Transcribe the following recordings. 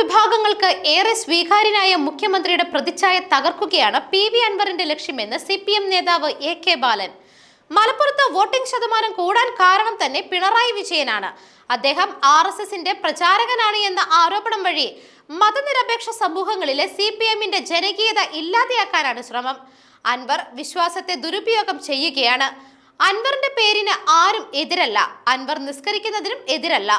വിഭാഗങ്ങൾക്ക് ഏറെ സ്വീകാര്യനായ മുഖ്യമന്ത്രിയുടെ പ്രതിച്ഛായ തകർക്കുകയാണ് പി വി അൻവറിന്റെ ലക്ഷ്യമെന്ന് സി പി എം നേതാവ് എ കെ ബാലൻ. മലപ്പുറത്ത് വോട്ടിംഗ് ശതമാനം കൂടാൻ കാരണം തന്നെ പിണറായി വിജയനാണ്. അദ്ദേഹം ആർ എസ് എസിന്റെ പ്രചാരകനാണ് എന്ന ആരോപണം വഴി മതനിരപേക്ഷ സമൂഹങ്ങളിലെ സി പി എമ്മിന്റെ ജനകീയത ഇല്ലാതെയാക്കാനാണ് ശ്രമം. അൻവർ വിശ്വാസത്തെ ദുരുപയോഗം ചെയ്യുകയാണ്. അൻവറിന്റെ പേരിന് ആരും എതിരല്ല. അൻവർ നിസ്കരിക്കുന്നതിനും എതിരല്ല.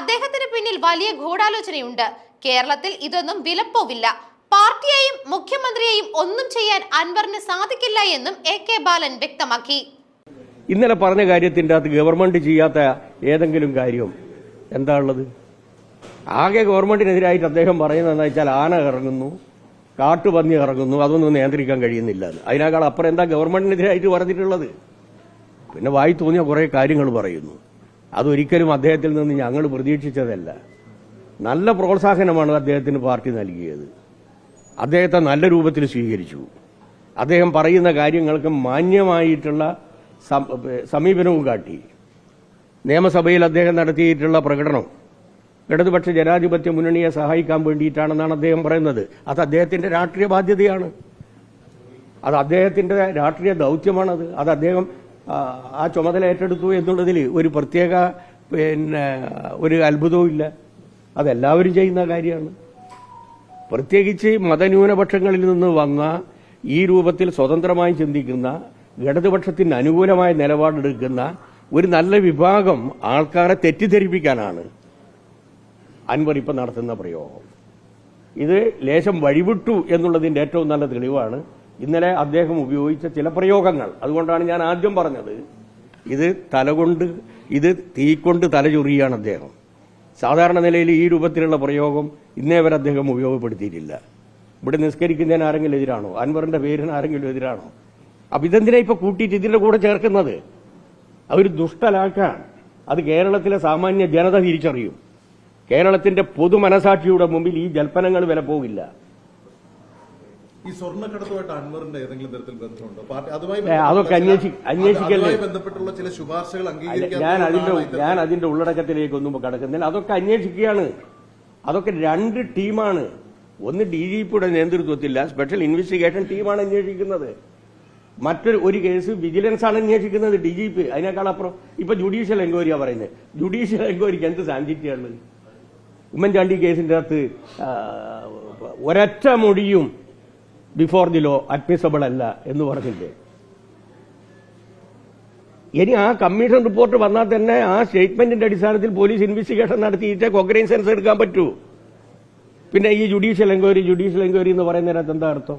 അദ്ദേഹത്തിന് പിന്നിൽ വലിയ ഗൂഢാലോചനയുണ്ട്. കേരളത്തിൽ ഇതൊന്നും വിലപ്പോവില്ല. പാർട്ടിയെയും മുഖ്യമന്ത്രിയെയും ഒന്നും ചെയ്യാൻ അൻവറിന് സാധിക്കില്ല എന്നും എ കെ ബാലൻ വ്യക്തമാക്കി. ഇന്നലെ പറഞ്ഞ കാര്യത്തിന്റെ അകത്ത് ഗവൺമെന്റ് ചെയ്യാത്ത ഏതെങ്കിലും കാര്യം എന്താ ഉള്ളത്? ആകെ ഗവൺമെന്റിനെതിരായിട്ട് അദ്ദേഹം പറയുന്നത് എന്താ വെച്ചാൽ ആന ഇറങ്ങുന്നു കാട്ടുപന്നി ഇറങ്ങുന്നു അതൊന്നും നിയന്ത്രിക്കാൻ കഴിയുന്നില്ല. അതിനേക്കാൾ അപ്പുറം എന്താ ഗവൺമെന്റിനെതിരായിട്ട് പറഞ്ഞിട്ടുള്ളത്? പിന്നെ വായി തോന്നിയ കുറേ കാര്യങ്ങൾ പറയുന്നു. അതൊരിക്കലും അദ്ദേഹത്തിൽ നിന്ന് ഞങ്ങൾ പ്രതീക്ഷിച്ചതല്ല. നല്ല പ്രോത്സാഹനമാണ് അദ്ദേഹത്തിന് പാർട്ടി നൽകിയത്. അദ്ദേഹത്തെ നല്ല രൂപത്തിൽ സ്വീകരിച്ചു. അദ്ദേഹം പറയുന്ന കാര്യങ്ങൾക്ക് മാന്യമായിട്ടുള്ള സമീപനവും കാട്ടി. നിയമസഭയിൽ അദ്ദേഹം നടത്തിയിട്ടുള്ള പ്രകടനം ഇടതുപക്ഷ ജനാധിപത്യ മുന്നണിയെ സഹായിക്കാൻ വേണ്ടിയിട്ടാണെന്നാണ് അദ്ദേഹം പറയുന്നത്. അത് അദ്ദേഹത്തിന്റെ രാഷ്ട്രീയ ബാധ്യതയാണ്. അത് അദ്ദേഹത്തിന്റെ രാഷ്ട്രീയ ദൗത്യമാണത്. അത് അദ്ദേഹം ആ ചുമതല ഏറ്റെടുത്തു എന്നുള്ളതിൽ ഒരു പ്രത്യേക പിന്നെ ഒരു അത്ഭുതവും ഇല്ല അതെല്ലാവരും ചെയ്യുന്ന കാര്യമാണ്. പ്രത്യേകിച്ച് മതന്യൂനപക്ഷങ്ങളിൽ നിന്ന് വന്ന ഈ രൂപത്തിൽ സ്വതന്ത്രമായി ചിന്തിക്കുന്ന ഇടതുപക്ഷത്തിന് അനുകൂലമായ നിലപാടെടുക്കുന്ന ഒരു നല്ല വിഭാഗം ആൾക്കാരെ തെറ്റിദ്ധരിപ്പിക്കാനാണ് അൻവർ ഇപ്പം നടത്തുന്ന പ്രയോഗം. ഇത് ലേശം വഴിവിട്ടു എന്നുള്ളതിന്റെ ഏറ്റവും നല്ല തെളിവാണ്. ഇന്നലെ അദ്ദേഹം ഉപയോഗിച്ച ചില പ്രയോഗങ്ങൾ. അതുകൊണ്ടാണ് ഞാൻ ആദ്യം പറഞ്ഞത്. ഇത് തലകൊണ്ട് ഇത് തീക്കൊണ്ട് തലചൊറിയാണ് അദ്ദേഹം. സാധാരണ നിലയിൽ ഈ രൂപത്തിലുള്ള പ്രയോഗം ഇന്നേ വരെ അദ്ദേഹം ഉപയോഗപ്പെടുത്തിയിട്ടില്ല. ഇവിടെ നിസ്കരിക്കുന്നതിന് ആരെങ്കിലും എതിരാണോ? അൻവറിന്റെ പേരിന് ആരെങ്കിലും എതിരാണോ? അപ്പൊ ഇതെന്തിനാ ഇപ്പൊ കൂട്ടിയിട്ട് ഇതിന്റെ കൂടെ ചേർക്കുന്നത്? അവർ ദുഷ്ടലാക്കാൻ അത് കേരളത്തിലെ സാമാന്യ ജനത തിരിച്ചറിയും. കേരളത്തിന്റെ പൊതു മനസാക്ഷിയുടെ മുമ്പിൽ ഈ ജൽപ്പനങ്ങൾ വില പോകില്ല. ഈ സ്വർണക്കടത്തുമായിട്ട് അൻവറിന്റെ ഏതെങ്കിലും തരത്തിൽ ബന്ധമുണ്ടോ? പാർട്ടി അതുമായി അതൊക്കെ അന്വേഷിക്കല്ലേ? ബന്ധപ്പെട്ടുള്ള ചില ശുപാർശകൾ ഞാൻ അതിന്റെ ഞാൻ അതിന്റെ ഉള്ളടക്കത്തിലേക്കൊന്നും കടക്കുന്നില്ല. അതൊക്കെ അന്വേഷിക്കുകയാണ്. അതൊക്കെ രണ്ട് ടീമാണ്. ഒന്ന് ഡി ജി പിയുടെ നേതൃത്വത്തില്ല. സ്പെഷ്യൽ ഇൻവെസ്റ്റിഗേഷൻ ടീമാണ് അന്വേഷിക്കുന്നത്. മറ്റൊരു ഒരു കേസ് വിജിലൻസ് ആണ് അന്വേഷിക്കുന്നത് ഡി ജി പി. അതിനേക്കാൾ അപ്പുറം ഇപ്പൊ ജുഡീഷ്യൽ എൻക്വയറിയാ പറയുന്നത് ജുഡീഷ്യൽ എൻക്വയറിക്ക് എന്ത് സാഞ്ചിറ്റിയാണ്? ഉമ്മൻചാണ്ടി കേസിന്റെ അകത്ത് ഒരൊറ്റ മൊഴിയും ബിഫോർ ദി ലോ അഡ്മിസബിൾ അല്ല എന്ന് പറഞ്ഞില്ലേ? ഇനി ആ കമ്മീഷൻ റിപ്പോർട്ട് വന്നാൽ തന്നെ ആ സ്റ്റേറ്റ്മെന്റിന്റെ അടിസ്ഥാനത്തിൽ പോലീസ് ഇൻവെസ്റ്റിഗേഷൻ നടത്തിയിട്ട് കൊഗ്രൈൻസൻസ് എടുക്കാൻ പറ്റൂ. പിന്നെ ഈ ജുഡീഷ്യൽ എൻക്വയറി ജുഡീഷ്യൽ എൻക്വയറി എന്ന് പറയുന്നതിനകത്ത് എന്താ അർത്ഥം?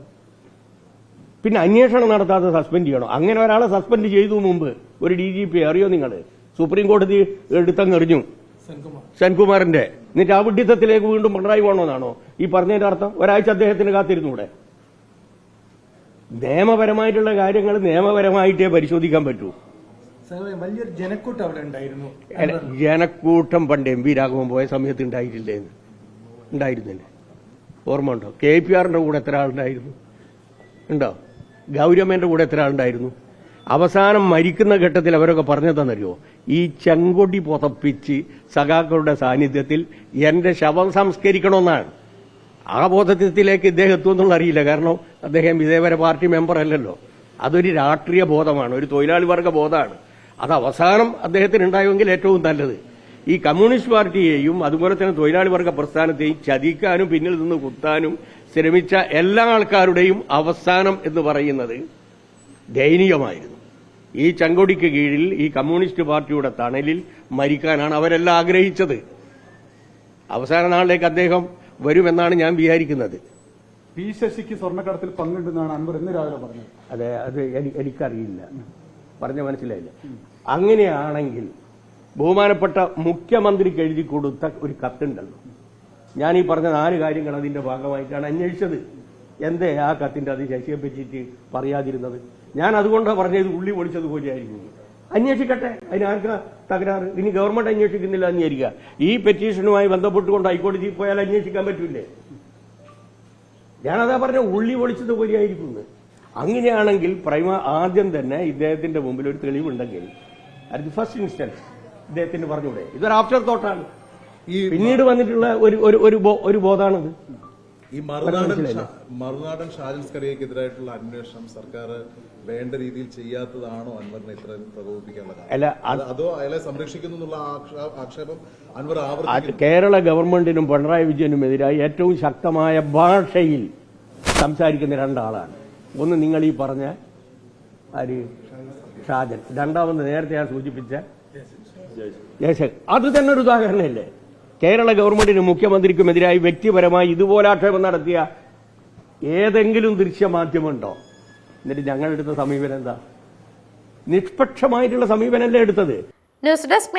പിന്നെ അന്വേഷണം നടത്താതെ സസ്പെൻഡ് ചെയ്യണം? അങ്ങനെ ഒരാളെ സസ്പെൻഡ് ചെയ്തു മുമ്പ് ഒരു ഡി ജി പി അറിയോ നിങ്ങൾ സുപ്രീം കോടതി എടുത്തങ്ങെറിഞ്ഞു സെൻകുമാറിന്റെ. എന്നിട്ട് ആ വിഡിത്തത്തിലേക്ക് വീണ്ടും പിണറായി പോകണമെന്നാണോ ഈ പറഞ്ഞതിന്റെ അർത്ഥം? ഒരാഴ്ച അദ്ദേഹത്തിന് കാത്തിരുന്നൂടെ? നിയമപരമായിട്ടുള്ള കാര്യങ്ങൾ നിയമപരമായിട്ടേ പരിശോധിക്കാൻ പറ്റൂ. വലിയൊരു ജനക്കൂട്ടം അവിടെ ഉണ്ടായിരുന്നു. ജനക്കൂട്ടം പണ്ട് എം പി രാഘവൻ പോയ സമയത്ത് ഉണ്ടായിട്ടില്ലേ? ഉണ്ടായിരുന്നില്ലേ? ഓർമ്മ ഉണ്ടോ? കെ പി ആറിന്റെ കൂടെ എത്ര ആളുണ്ടായിരുന്നു? ഉണ്ടോ? ഗൗരമ്മേന്റെ കൂടെ എത്ര ആളുണ്ടായിരുന്നു? അവസാനം മരിക്കുന്ന ഘട്ടത്തിൽ അവരൊക്കെ പറഞ്ഞതെന്നറിയോ ഈ ചെങ്കൊടി പുതപ്പിച്ച് സഖാക്കളുടെ സാന്നിധ്യത്തിൽ എന്റെ ശവം സംസ്കരിക്കണമെന്നാണ്. ആ ബോധത്തിലേക്ക് ഇദ്ദേഹം എത്തുമെന്നുള്ള അറിയില്ല. കാരണം അദ്ദേഹം ഇതേവരെ പാർട്ടി മെമ്പർ അല്ലല്ലോ. അതൊരു രാഷ്ട്രീയ ബോധമാണ് ഒരു തൊഴിലാളി വർഗ ബോധമാണ്. അത് അവസാനം അദ്ദേഹത്തിന് ഉണ്ടായെങ്കിൽ ഏറ്റവും നല്ലത്. ഈ കമ്മ്യൂണിസ്റ്റ് പാർട്ടിയെയും അതുപോലെ തന്നെ തൊഴിലാളി വർഗ പ്രസ്ഥാനത്തെയും ചതിക്കാനും പിന്നിൽ നിന്ന് കുത്താനും ശ്രമിച്ച എല്ലാ ആൾക്കാരുടെയും അവസാനം എന്ന് പറയുന്നത് ദയനീയമായിരുന്നു. ഈ ചങ്കൊടിക്ക് കീഴിൽ ഈ കമ്മ്യൂണിസ്റ്റ് പാർട്ടിയുടെ തണലിൽ മരിക്കാനാണ് അവരെല്ലാം ആഗ്രഹിച്ചത്. അവസാന നാളിലേക്ക് അദ്ദേഹം വരുമെന്നാണ് ഞാൻ വിചാരിക്കുന്നത്. പി ശശിക്ക് സ്വർണക്കടത്തിൽ പങ്കുണ്ടെന്നാണ് അൻവർ ഇന്ന് രാവിലെ പറഞ്ഞത്. അതെ അത് എനി- എനിക്കറിയില്ല. പറഞ്ഞ മനസ്സിലായില്ല. അങ്ങനെയാണെങ്കിൽ ബഹുമാനപ്പെട്ട മുഖ്യമന്ത്രിക്ക് എഴുതി കൊടുത്ത ഒരു കത്തുണ്ടല്ലോ. ഞാൻ ഈ പറഞ്ഞ നാല് കാര്യങ്ങൾ അതിന്റെ ഭാഗമായിട്ടാണ് അന്വേഷിച്ചത്. എന്തേ ആ കത്തിന്റെ അത് ശശിയെ പറ്റിയിട്ട് പറയാതിരുന്നത്? ഞാൻ അതുകൊണ്ടാണ് പറഞ്ഞത് ഉള്ളി പൊളിച്ചതുപോലെയായിരിക്കും അന്വേഷിക്കട്ടെ. അതിനാർക്കാ തകരാറ്? ഇനി ഗവൺമെന്റ് അന്വേഷിക്കുന്നില്ല എന്ന് വിചാരിക്കുക ഈ പെറ്റീഷനുമായി ബന്ധപ്പെട്ടുകൊണ്ട് ഹൈക്കോടതിയിൽ പോയാൽ അന്വേഷിക്കാൻ പറ്റൂലേ? ഞാനതാ പറഞ്ഞ ഉള്ളി പൊളിച്ചത് പോലെയായിരിക്കുന്നു. അങ്ങനെയാണെങ്കിൽ പ്രൈമ ആദ്യം തന്നെ ഇദ്ദേഹത്തിന്റെ മുമ്പിൽ ഒരു തെളിവുണ്ടെങ്കിൽ ദി ഫസ്റ്റ് ഇൻസ്റ്റൻസ് ഇദ്ദേഹത്തിന് പറഞ്ഞൂടെ. ഇതൊരു ആഫ്റ്റർ തോട്ടാണ് പിന്നീട് വന്നിട്ടുള്ള ഒരു ഒരു ഒരു ബോധാണിത്. ഈ മറുനാടൻ മറുനാടൻ ഷാജൻ സ്കറിയക്കെതിരായിട്ടുള്ള അന്വേഷണം സർക്കാർ വേണ്ട രീതിയിൽ ചെയ്യാത്തതാണോ അൻവറിനെ ഇത്രയും പ്രകോപിപ്പിക്കാനുള്ള കാരണം? അല്ല അത് അയാളെ സംരക്ഷിക്കുന്നു എന്നുള്ള ആക്ഷ- ആക്ഷേപം അൻവർ അത് കേരള ഗവൺമെന്റിനും പിണറായി വിജയനും എതിരായി ഏറ്റവും ശക്തമായ ഭാഷയിൽ സംസാരിക്കുന്ന രണ്ടാളാണ്. ഒന്ന് നിങ്ങൾ ഈ പറഞ്ഞ ആര്? ഷാജൻ. രണ്ടാമത് നേരത്തെ ഞാൻ സൂചിപ്പിച്ച ജയശങ്കർ. അത് തന്നെ ഒരു ഉദാഹരണമല്ലേ? കേരള ഗവൺമെന്റിനും മുഖ്യമന്ത്രിക്കുമെതിരായി വ്യക്തിപരമായി ഇതുപോലെ ആക്ഷേപം നടത്തിയ ഏതെങ്കിലും ദൃശ്യമാധ്യമമുണ്ടോ? എന്നിട്ട് ഞങ്ങളെടുത്ത സമീപനം എന്താ? നിഷ്പക്ഷമായിട്ടുള്ള സമീപനമല്ലേ എടുത്തത്? News desk